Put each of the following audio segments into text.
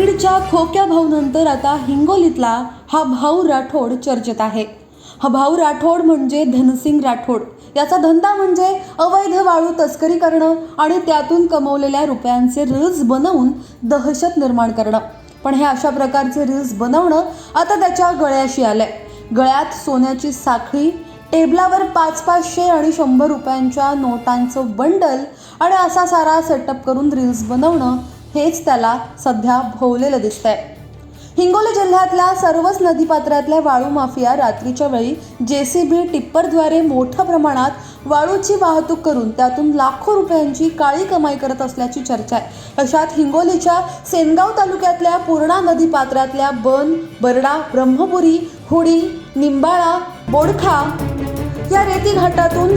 बीडच्या खोक्या भाऊनंतर आता हिंगोलीतला हा भाऊ राठोड चर्चेत आहे. हा भाऊ राठोड म्हणजे धनसिंग राठोड. याचा धंदा म्हणजे अवैध वाळू तस्करी करणं आणि त्यातून कमवलेल्या रुपयांचे रील्स बनवून दहशत निर्माण करणं. पण हे अशा प्रकारचे रील्स बनवणं आता त्याच्या गळ्याशी आलंय. गळ्यात सोन्याची साखळी टेबलावर पाच पाचशे आणि शंभर रुपयांच्या नोटांचं बंडल आणि असा सारा सेटअप करून रील्स बनवणं हेच त्याला सध्या भोवलेलं दिसतंय. हिंगोली जिल्ह्यातल्या सर्वच नदीपात्रातल्या वाळू माफिया रात्रीच्या वेळी जे सी बी टिप्परद्वारे मोठ्या प्रमाणात वाळूची वाहतूक करून त्यातून लाखो रुपयांची काळी कमाई करत असल्याची चर्चा आहे. अशात हिंगोलीच्या सेनगाव तालुक्यातल्या पूर्णा नदीपात्रातल्या बन बरडा ब्रह्मपुरी हुडी निंबाळा बोडखा या रेती घाटातून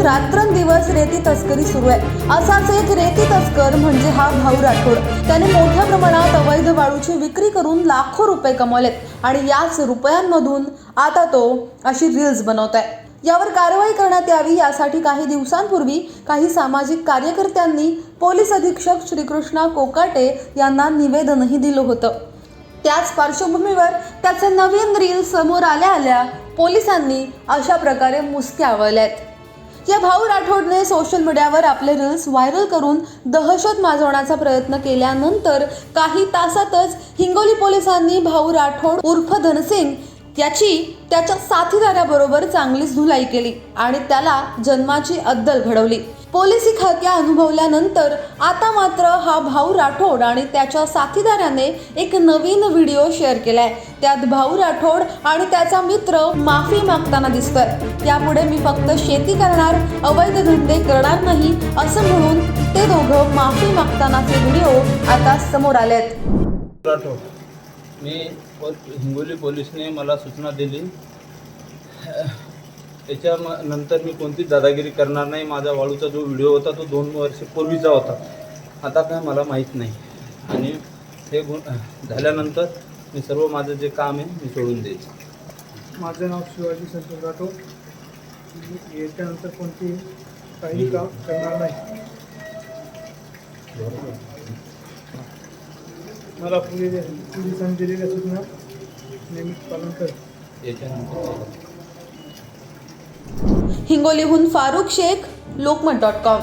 दिवस रेती तस्करी सुरू आहे. असाच एक रेती तस्कर म्हणजे हा भाऊ राठोड. त्याने मोठ्या प्रमाणात अवैध वाळूची विक्री करून लाखो रुपये कमवलेत आणि याच रुपयांमधून आता तो अशी रील्स बनवत आहे यावर कारवाई करण्यात यावी यासाठी काही दिवसांपूर्वी काही सामाजिक कार्यकर्त्यांनी पोलीस अधीक्षक श्रीकृष्णा कोकाटे यांना निवेदनही दिलं होतं. त्याच पार्श्वभूमीवर त्याचे नवीन रील समोर आल्या आल्या पोलिसांनी अशा प्रकारे मुसक्या आहेत या भाऊ राठोडने सोशल मीडियावर आपले रील्स व्हायरल करून दहशत माजवण्याचा प्रयत्न केल्यानंतर काही तासातच हिंगोली पोलिसांनी भाऊ राठोड उर्फ धनसिंग याची त्याच्या साथीदाराबरोबर चांगलीच धुलाई केली आणि त्याला जन्माची अद्दल घडवली. पोलिसी खाक्या अनुभवल्यानंतर आता मात्र हा भाऊ राठोड आणि त्याच्या साथीदाराने एक नवीन व्हिडिओ शेअर केलाय. त्यात भाऊ राठोड आणि त्याचा मित्र माफी मागताना दिसतोय. यापुढे मी फक्त शेती करणार अवैध धंदे करणार नाही असं म्हणून ते दोघं माफी मागतानाचे व्हिडिओ आता समोर आलेत. राठोड. मी हिंगोली पोलिसने मला सूचना दिली. त्याच्या म- नंतर मी कोणतीच दादागिरी करणार नाही. माझा वाळूचा जो व्हिडिओ होता तो दोन वर्ष पूर्वीचा होता. आता काय मला माहीत नाही. आणि हे गुण झाल्यानंतर मी सर्व माझं जे काम आहे मी सोडून देईल माझं नाव शिवाजी संतोष राठोड. मी याच्यानंतर कोणती काही काम करणार नाही. मला पुढे पोलिसांनी दिलेल्या सूचना नियमित पालन कर. याच्यानंतर हिंगोलीहून फारुख शेख लोकमत डॉट कॉम.